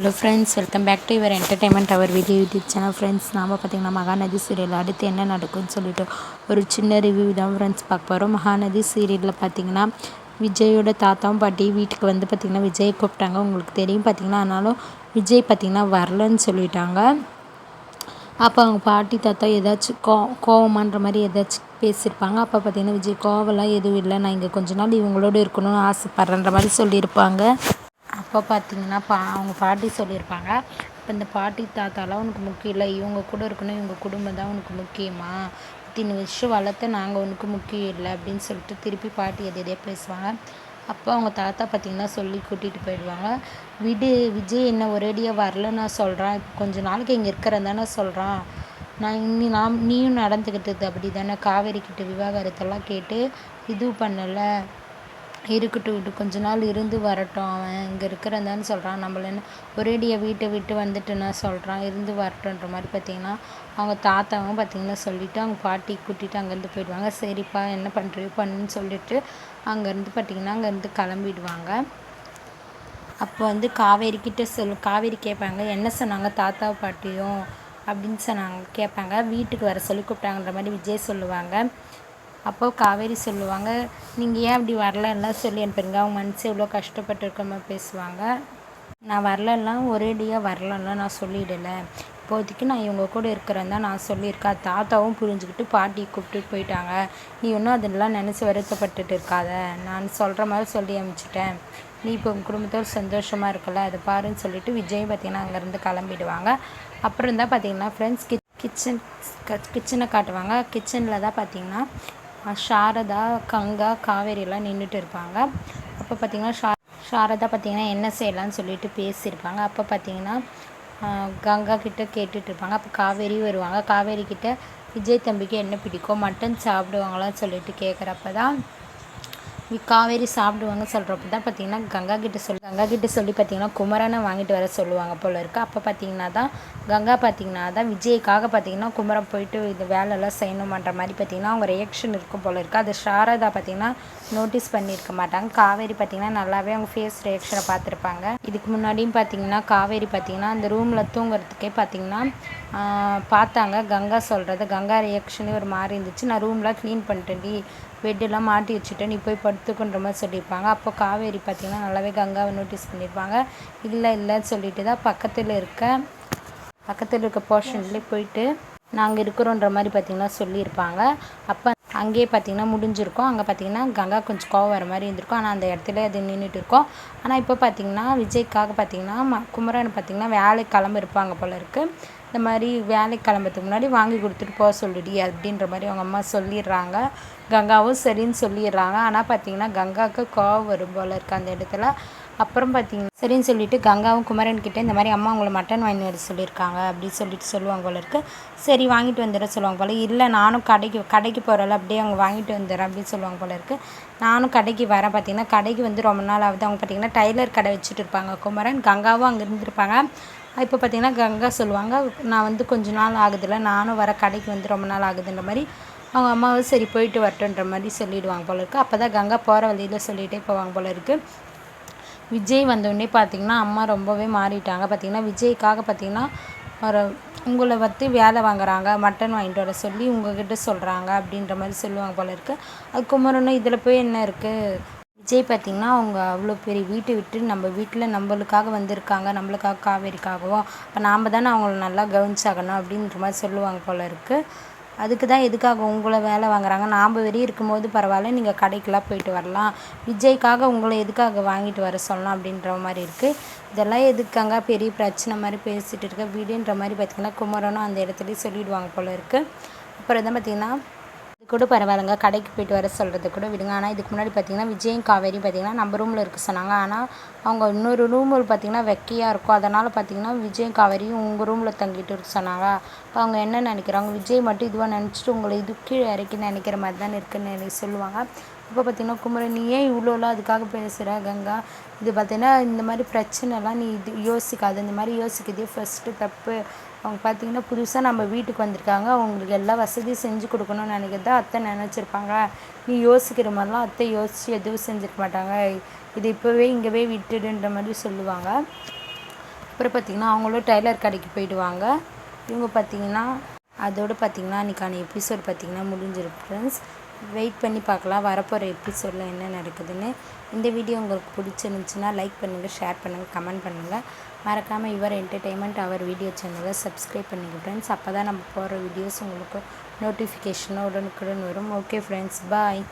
Hello friends welcome back to your entertainment hour video YouTube channel friends நாம் பார்த்திங்கன்னா Mahanadi serial அடுத்து என்ன நடக்கும்னு சொல்லிட்டு ஒரு சின்ன ரிவ்யூ தான் ஃப்ரெண்ட்ஸ் பார்க்க போகிறோம் மகாநதி சீரியலில் பார்த்திங்கன்னா விஜயோட தாத்தாவும் பாட்டி வீட்டுக்கு வந்து பார்த்திங்கன்னா விஜய் கூப்பிட்டாங்க. உங்களுக்கு தெரியும் பார்த்திங்கன்னா ஆனாலும் விஜய் பார்த்திங்கன்னா வரலன்னு சொல்லிட்டாங்க. அப்போ அவங்க பாட்டி தாத்தா ஏதாச்சும் கோ கோவமான்ற மாதிரி ஏதாச்சும் பேசியிருப்பாங்க. அப்போ பார்த்திங்கன்னா விஜய் கோவம்லாம் எதுவும் இல்லை. நான் இங்கே கொஞ்ச நாள் இவங்களோட இருக்கணும்னு ஆசைப்பட்றேன்ற மாதிரி சொல்லியிருப்பாங்க. அப்போ பார்த்தீங்கன்னா பா அவங்க பாட்டி சொல்லியிருப்பாங்க. இப்போ இந்த பாட்டி தாத்தாலாம் உனக்கு முக்கியம் இல்லை. இவங்க கூட இருக்கணும். இவங்க குடும்பம் தான் உனக்கு முக்கியமா? இத்தனை வருஷம் வளர்த்த நாங்கள் உனக்கு முக்கியம் இல்லை அப்படின்னு சொல்லிட்டு திருப்பி பாட்டி எது எதையோ பேசுவாங்க. அப்போ அவங்க தாத்தா பார்த்திங்கன்னா சொல்லி கூட்டிகிட்டு போயிடுவாங்க. விடு விஜய் என்ன ஒரேடியாக வரல நான் சொல்கிறேன் இப்போ கொஞ்ச நாளைக்கு இங்கே இருக்கிறேன் தானே சொல்கிறான் நான் இனி நான் நீயும் நடந்துக்கிட்டது அப்படி தானே காவேரி கிட்ட விவாகரத்தெல்லாம் கேட்டு இது பண்ணலை. இருக்கட்டும் விட்டு கொஞ்ச நாள் இருந்து வரட்டும். அவன் இங்கே இருக்கிறந்தான்னு சொல்கிறான் நம்மள என்ன ஒரேடியாக வீட்டை விட்டு வந்துட்டுன்னா சொல்கிறான் இருந்து வரட்டுன்ற மாதிரி பார்த்தீங்கன்னா அவங்க தாத்தாவும் பார்த்தீங்கன்னா சொல்லிவிட்டு அவங்க பாட்டி கூட்டிகிட்டு அங்கேருந்து போயிடுவாங்க. சரிப்பா என்ன பண்ணுறியோ பண்ணுன்னு சொல்லிட்டு அங்கேருந்து பார்த்தீங்கன்னா அங்கேருந்து கிளம்பிடுவாங்க. அப்போ வந்து காவேரிக்கிட்ட சொல் காவேரி கேட்பாங்க என்ன சொன்னாங்க தாத்தா பாட்டியும்? அப்படின்னு சொன்னாங்க கேட்பாங்க. வீட்டுக்கு வர சொல்லி கூப்பிட்டாங்கன்ற மாதிரி விஜய் சொல்லுவாங்க. அப்போ காவேரி சொல்லுவாங்க நீங்கள் ஏன் அப்படி வரலன்னா சொல்லி அனுப்புறீங்க அவங்க மனசு எவ்வளோ கஷ்டப்பட்டு பேசுவாங்க. நான் வரலலாம் ஒரேடியாக வரலன்லாம் நான் சொல்லிடலை. இப்போதைக்கு நான் இவங்க கூட இருக்கிறேன் தான் நான் சொல்லியிருக்கேன். தாத்தாவும் புரிஞ்சுக்கிட்டு பாட்டி கூப்பிட்டு போயிட்டாங்க. நீ ஒன்றும் அதெல்லாம் நினச்சி வருத்தப்பட்டுட்டு இருக்காத. நான் சொல்கிற மாதிரி சொல்லி அனுப்பிச்சிட்டேன். நீ இப்போ உங்கள் குடும்பத்தோடு சந்தோஷமாக இருக்கல. அதை பாருன்னு சொல்லிட்டு விஜய் பார்த்திங்கன்னா அங்கேருந்து கிளம்பிடுவாங்க. அப்புறம் தான் பார்த்திங்கன்னா ஃப்ரெண்ட்ஸ் கிச் கிச்சன் கிச்சனை காட்டுவாங்க. கிச்சனில் தான் பார்த்திங்கன்னா சாரதா கங்கா காவேரியெல்லாம் நின்றுட்டு இருப்பாங்க. அப்போ பார்த்திங்கன்னா ஷா சாரதா பார்த்திங்கன்னா என்ன செய்யலான்னு சொல்லிட்டு பேசியிருப்பாங்க. அப்போ பார்த்திங்கன்னா கங்கா கிட்ட கேட்டுட்டு இருப்பாங்க. அப்போ காவேரி வருவாங்க. காவேரி கிட்ட விஜய் தம்பிக்கு என்ன பிடிக்கும்? மட்டன் சாப்பிடுவாங்களான்னு சொல்லிட்டு கேட்குறப்ப தான் காவேரி சாப்பிடுவாங்க சொல்கிறப்ப தான் பார்த்தீங்கன்னா கங்கா கிட்ட சொல்லி கங்கா கிட்ட சொல்லி பார்த்தீங்கன்னா குமரனை வாங்கிட்டு வர சொல்லுவாங்க போல் இருக்குது அப்போ பார்த்தீங்கன்னா தான் கங்கா பார்த்தீங்கன்னா தான் விஜய்க்காக பார்த்தீங்கன்னா குமரன் போயிட்டு இந்த வேலையெல்லாம் செய்யணுமான்ற மாதிரி பார்த்தீங்கன்னா அவங்க ரியாக்ஷன் இருக்கும் போல் இருக்குது அது ஷாரதா பார்த்தீங்கன்னா நோட்டீஸ் பண்ணியிருக்க மாட்டாங்க. காவேரி பார்த்தீங்கன்னா நல்லாவே அவங்க ஃபேஸ் ரியாக்ஷனை பார்த்துருப்பாங்க. இதுக்கு முன்னாடியும் பார்த்தீங்கன்னா காவேரி பார்த்தீங்கன்னா அந்த ரூமில் தூங்குறதுக்கே பார்த்தீங்கன்னா பார்த்தாங்க. கங்கா சொல்கிறது கங்கா ரியாக்ஷனே ஒரு மாதிரி இருந்துச்சு. நான் ரூம்லாம் க்ளீன் பண்ணிட்டேன்டி பெட்டெல்லாம் மாட்டி வச்சுட்டேன். நீ போய் படுத்துக்கின்ற மாதிரி சொல்லியிருப்பாங்க. அப்போ காவேரி பார்த்திங்கன்னா நல்லாவே கங்காவை நோட்டீஸ் பண்ணியிருப்பாங்க. இல்லை இல்லைன்னு சொல்லிட்டு தான் பக்கத்தில் இருக்க பக்கத்தில் இருக்க போர்ஷன்லேயே போயிட்டு நாங்கள் இருக்கிறோன்ற மாதிரி பார்த்திங்கன்னா சொல்லியிருப்பாங்க. அப்போ அங்கேயே பார்த்திங்கன்னா முடிஞ்சிருக்கும். அங்கே பார்த்திங்கன்னா கங்கா கொஞ்சம் கோவம் வர மாதிரி இருந்திருக்கும். ஆனால் அந்த இடத்துல அது நின்றுட்டு இருக்கோம். ஆனால் இப்போ பார்த்திங்கன்னா விஜய்க்காக பார்த்திங்கன்னா ம குமரன் பார்த்திங்கன்னா வேலைக்கு கிளம்ப இருப்பாங்க போல இருக்குது இந்த மாதிரி வேலைக்கு கிளம்புறதுக்கு முன்னாடி வாங்கி கொடுத்துட்டு போக சொல்லுடி அப்படின்ற மாதிரி அவங்க அம்மா சொல்லிடுறாங்க. கங்காவும் சரின்னு சொல்லிடுறாங்க. ஆனால் பார்த்தீங்கன்னா கங்காவுக்கு கோவம் வரும் போல் இருக்குது அந்த இடத்துல. அப்புறம் பார்த்தீங்கன்னா சரின்னு சொல்லிட்டு கங்காவும் குமரன் கிட்டே இந்த மாதிரி அம்மா உங்களை மட்டன் வாங்கி வர சொல்லியிருக்காங்க அப்படின்னு சொல்லிட்டு சொல்லுவாங்க போல இருக்குது சரி வாங்கிட்டு வந்துட சொல்லுவாங்க போல். இல்லை நானும் கடைக்கு கடைக்கு போகிறல அப்படியே அவங்க வாங்கிட்டு வந்துடுறேன் அப்படின்னு சொல்லுவாங்க போல இருக்குது நானும் கடைக்கு வரேன். பார்த்தீங்கன்னா கடைக்கு வந்து ரொம்ப நாள் ஆகுது. அவங்க பார்த்தீங்கன்னா டைலர் கடை வச்சுட்டு இருப்பாங்க. குமரன் கங்காவும் அங்கே இருந்திருப்பாங்க. இப்போ பார்த்தீங்கன்னா கங்கா சொல்லுவாங்க நான் வந்து கொஞ்ச நாள் ஆகுதுல்ல நானும் வர கடைக்கு வந்து ரொம்ப நாள் ஆகுதுன்ற மாதிரி அவங்க அம்மாவும் சரி போயிட்டு வரட்டுன்ற மாதிரி சொல்லிவிடுவாங்க போல இருக்குது அப்போ தான் கங்கா போகிற வழியில் சொல்லிகிட்டே போவாங்க போல இருக்குது விஜய் வந்தோடனே பார்த்திங்கன்னா அம்மா ரொம்பவே மாறிட்டாங்க. பார்த்திங்கன்னா விஜய்க்காக பார்த்திங்கன்னா ஒரு உங்களை பற்றி வேலை வாங்குறாங்க மட்டன் வாங்கிட்டு வர சொல்லி உங்ககிட்ட சொல்கிறாங்க அப்படின்ற மாதிரி சொல்லுவாங்க போல இருக்குது அது குமரனும் இதில் போய் என்ன இருக்குது விஜய் பார்த்திங்கன்னா அவங்க அவ்வளோ பெரிய வீட்டை விட்டு நம்ம வீட்டில் நம்மளுக்காக வந்திருக்காங்க நம்மளுக்காக காவேரிக்காகவும் இப்போ நாம் தானே அவங்கள நல்லா கவனிச்சாகணும் அப்படின்ற மாதிரி சொல்லுவாங்க போல் இருக்குது அதுக்கு தான் எதுக்காக உங்களை வேலை வாங்குறாங்க? நாம் வெளியே இருக்கும்போது பரவாயில்ல நீங்கள் கடைக்கெலாம் போயிட்டு வரலாம். விஜய்க்காக உங்களை எதுக்காக வாங்கிட்டு வர சொல்லலாம் அப்படின்ற மாதிரி இருக்குது இதெல்லாம் எதுக்காங்க? பெரிய பிரச்சனை மாதிரி பேசிகிட்டு இருக்க வீடுன்ற மாதிரி பார்த்திங்கன்னா குமரனும் அந்த இடத்துலையே சொல்லிவிடுவாங்க போல் இருக்குது அப்புறம் தான் பார்த்திங்கன்னா கூட பரவாயில்லைங்க. கடைக்கு போயிட்டு வர சொல்கிறது கூட விடுங்க. ஆனால் இதுக்கு முன்னாடி பார்த்தீங்கன்னா விஜயும் காவேரி பார்த்தீங்கன்னா நம்ம ரூமில் இருக்க சொன்னாங்க. ஆனால் அவங்க இன்னொரு ரூமில் பார்த்தீங்கன்னா வெக்கையாக இருக்கும். அதனால் பார்த்தீங்கன்னா விஜயும் காவேரியும் உங்கள் ரூமில் தங்கிட்டு இருக்க சொன்னாங்க. இப்போ அவங்க என்ன நினைக்கிறாங்க? விஜய் மட்டும் இதுவாக நினச்சிட்டு உங்களை இது கீழே இறக்கி நினைக்கிற மாதிரி தான் இருக்குன்னு சொல்லுவாங்க. இப்போ பார்த்தீங்கன்னா குமரன் நீ ஏன் இவ்வளோலாம் அதுக்காக பேசுகிற கங்கா? இது பார்த்தீங்கன்னா இந்த மாதிரி பிரச்சனைலாம் நீ இது யோசிக்காது. இந்த மாதிரி யோசிக்கிறதே ஃபஸ்ட்டு தப்பு. அவங்க பார்த்தீங்கன்னா புதுசாக நம்ம வீட்டுக்கு வந்திருக்காங்க. அவங்களுக்கு எல்லா வசதியும் செஞ்சு கொடுக்கணும்னு நினைக்கிறதா அத்தை நினச்சிருப்பாங்க. நீ யோசிக்கிற மாதிரிலாம் அத்தை யோசித்து எதுவும் செஞ்சுருக்க மாட்டாங்க. இது இப்போவே இங்கேவே விட்டுடுன்ற மாதிரி சொல்லுவாங்க. அப்புறம் பார்த்திங்கன்னா அவங்களும் டெய்லர் கடைக்கு போயிடுவாங்க. இவங்க பார்த்திங்கன்னா அதோடு பார்த்திங்கன்னா அன்றைக்கான எபிசோட் பார்த்திங்கன்னா முடிஞ்சிருக்கு ஃப்ரெண்ட்ஸ் வெயிட் பண்ணி பார்க்கலாம். வரப்போகிற எபிசோடில் என்ன நடக்குதுன்னு. இந்த வீடியோ உங்களுக்கு பிடிச்சிருந்துச்சுன்னா லைக் பண்ணுங்கள் ஷேர் பண்ணுங்கள் கமெண்ட் பண்ணுங்கள் மறக்காமல் இவர் என்டர்டெயின்மெண்ட் அவர் வீடியோ சேனலை சப்ஸ்கிரைப் பண்ணிங்க ஃப்ரெண்ட்ஸ் அப்போ தான் நம்ம போகிற வீடியோஸ் உங்களுக்கு நோட்டிஃபிகேஷனோ உடனுக்குடன் வரும். Okay friends bye